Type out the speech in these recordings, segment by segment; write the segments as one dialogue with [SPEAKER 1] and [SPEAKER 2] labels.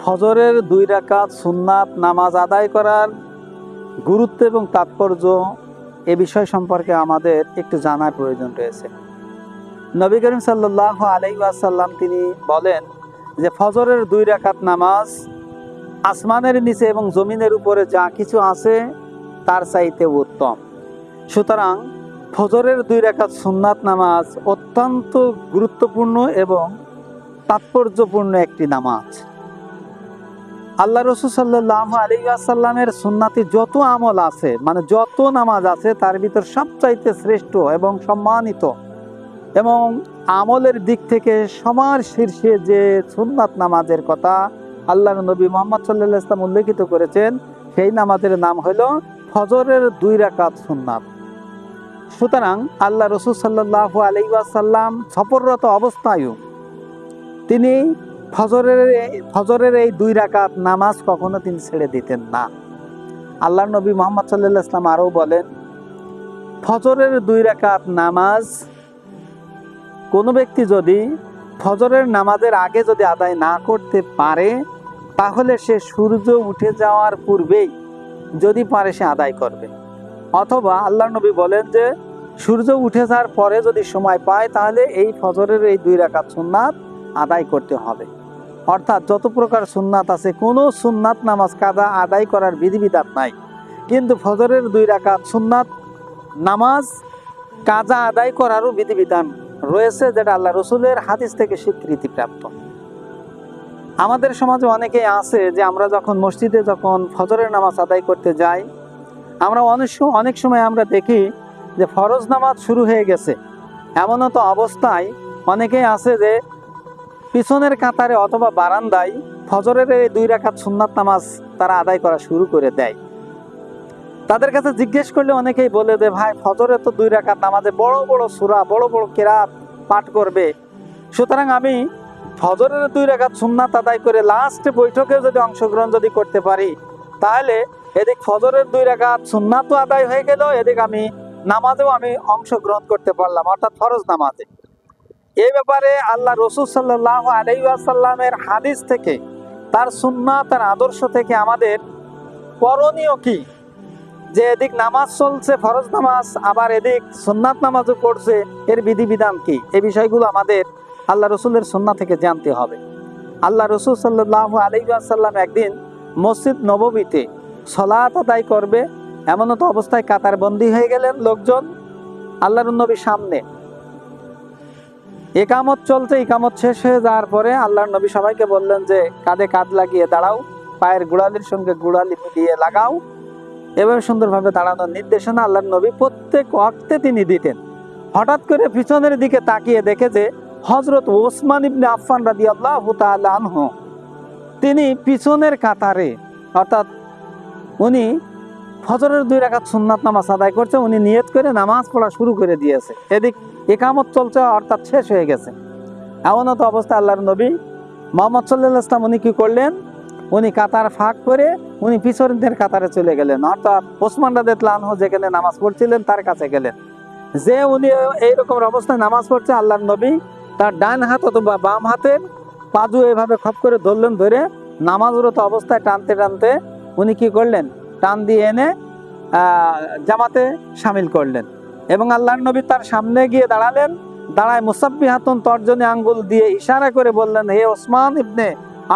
[SPEAKER 1] ফজরের দুই রাকাত সুন্নাত নামাজ আদায় করার গুরুত্ব এবং তাৎপর্য এ বিষয় সম্পর্কে আমাদের একটু জানার প্রয়োজন রয়েছে। নবী করিম সাল্লাহ আলাই আসাল্লাম তিনি বলেন যে, ফজরের দুই রাকাত নামাজ আসমানের নিচে এবং জমিনের উপরে যা কিছু আছে তার চাইতে উত্তম। সুতরাং ফজরের দুই রাকাত সুন্নাত নামাজ অত্যন্ত গুরুত্বপূর্ণ এবং তাৎপর্যপূর্ণ একটি নামাজ। আল্লাহ রসুল সাল্লাহ আলী আসাল্লামের সুন্নাতি যত আমল আছে মানে যত নামাজ আছে, তার ভিতর সবচাইতে শ্রেষ্ঠ এবং সম্মানিত। এবং আমলের দিক থেকে সবার শীর্ষে যে সুন্নাত নামাজের কথা আল্লাহ নবী মোহাম্মদ সাল্লাহ ইসলাম উল্লেখিত করেছেন, সেই নামাজের নাম হলো ফজরের দুই রাকাত সুন্নাত। সুতরাং আল্লাহ রসুল সাল্লাহ আলাইসাল্লাম সফররত অবস্থায়ও তিনি ফজরের ফজরের এই দুই রাকাত নামাজ কখনো তিনি ছেড়ে দিতেন না। আল্লাহ নবী মোহাম্মদ সাল্লাহ ইসলাম আরও বলেন, ফজরের দুই রাকাত নামাজ কোনো ব্যক্তি যদি ফজরের নামাজের আগে যদি আদায় না করতে পারে, তাহলে সে সূর্য উঠে যাওয়ার পূর্বেই যদি পারে সে আদায় করবে। অথবা আল্লাহ নবী বলেন যে, সূর্য উঠে যাওয়ার পরে যদি সময় পায়, তাহলে এই ফজরের এই দুই রাকাত সুন্নাত আদায় করতে হবে। অর্থাৎ যত প্রকার সুন্নাত আছে, কোনো সুন্নাত নামাজ কাদা আদায় করার বিধিবিধান নাই। কিন্তু ফজরের দুই রাকাত সুন্নাত, নামাজ, কাজা আদায় করারও বিধিবিধান রয়েছে, যেটা আল্লাহ রসুলের হাদিস থেকে স্বীকৃতিপ্রাপ্ত আমাদের সমাজে অনেকেই আছে যে আমরা যখন মসজিদে যখন ফজরের নামাজ আদায় করতে যাই, আমরা অনেক অনেক সময় আমরা দেখি যে ফরজ নামাজ শুরু হয়ে গেছে। এমনও তো অবস্থায় অনেকেই আছে যে পিছনের কাতারে অথবা বারান্দায় ফজরের এই দুই রাকাত সুন্নাত নামাজ তারা আদায় করা শুরু করে দেয়। তাদের কাছে জিজ্ঞেস করলে অনেকেই বলে যে, ভাই, ফজরে তো দুই রাকাত নামাজে বড় বড় সুরা, বড় বড় কেরাত পাঠ করবে। সুতরাং আমি ফজরের দুই রাকাত সুন্নাত আদায় করে লাস্ট বৈঠকে যদি অংশগ্রহণ যদি করতে পারি, তাহলে এদিক ফজরের দুই রাকাত সুন্নাতও আদায় হয়ে গেল, এদিক আমি নামাজেও আমি অংশগ্রহণ করতে পারলাম, অর্থাৎ ফরজ নামাজে। এই ব্যাপারে আল্লাহ রসুল সাল্লাহ আলাইসাল্লামের হাদিস থেকে, তার সুন্না তার আদর্শ থেকে আমাদের করণীয় কি? যে এদিক নামাজ চলছে, ফরজ নামাজ, আবার এদিক সুন্নাত নামাজও করছে এর বিধিবিধান কি? এই বিষয়গুলো আমাদের আল্লাহ রসুলের সুন্না থেকে জানতে হবে। আল্লাহ রসুল সাল্লাহ আলাইসাল্লাম একদিন মসজিদ নববীতে সলাত আদায় করবে এমন তো অবস্থায় কাতার কাতারবন্দি হয়ে গেলেন লোকজন আল্লাহর নবীর সামনে। একামত চলছে, একামত শেষ হয়ে যাওয়ার পরে আল্লাহর নবী সবাইকে বললেন যে, কাঁধে কাঁধ লাগিয়ে দাঁড়াও, পায়ের গোড়ালির সঙ্গে গোড়ালি মিলিয়ে লাগাও। এভাবে সুন্দরভাবে দাঁড়ানোর নির্দেশনা আল্লাহর নবী প্রত্যেক ওয়াক্তে তিনি দিতেন। হঠাৎ করে পিছনের দিকে তাকিয়ে দেখে যে হজরত ওসমান ইবনে আফফান রাদি আল্লাহ তিনি পিছনের কাতারে, অর্থাৎ উনি ফজরের দুই রাকাত সুন্নাত নামাজ আদায় করছে, উনি নিয়ত করে নামাজ পড়া শুরু করে দিয়েছে। এদিক একামত চলছে, অর্থাৎ শেষ হয়ে গেছে। এমন তো অবস্থা আল্লাহর নবী। মোহাম্মদ সাল্লাহ ইসলাম উনি কি করলেন? উনি কাতার ফাঁক করে উনি পিছনের কাতারে চলে গেলেন। অর্থাৎ ওসমান রাদেতলানহ যেখানে নামাজ পড়ছিলেন, তার কাছে গেলেন। যে উনি এইরকম অবস্থায় নামাজ পড়ছে, আল্লাহর নবী তার ডান হাত অথবা বাম হাতের পাজু এভাবে খপ করে ধরলেন, ধরে নামাজরত অবস্থায় টানতে টানতে উনি কি করলেন? টান দিয়ে এনে জামাতে সামিল করলেন। এবং আল্লাহর নবী তার সামনে গিয়ে দাঁড়ালেন। দাঁড়ায় মুসাব্বি হাতুন তর্জনী আঙ্গুল দিয়ে ইশারা করে বললেন, হে ওসমান ইবনে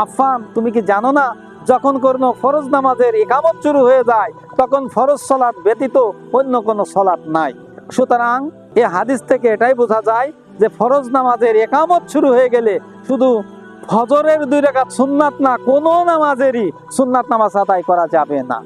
[SPEAKER 1] আফান তুমি কি জানো না, যখন কোনো ফরজ নামাজের একামত শুরু হয়ে যায়, তখন ফরজ সলাৎ ব্যতীত অন্য কোনো সলাৎ নাই। সুতরাং এ হাদিস থেকে এটাই বোঝা যায় যে ফরজ নামাজের একামত শুরু হয়ে গেলে শুধু ফজরের দুই রাকাত সুন্নাত না, কোনো নামাজেরই সুন্নাত নামাজ আদায় করা যাবে না।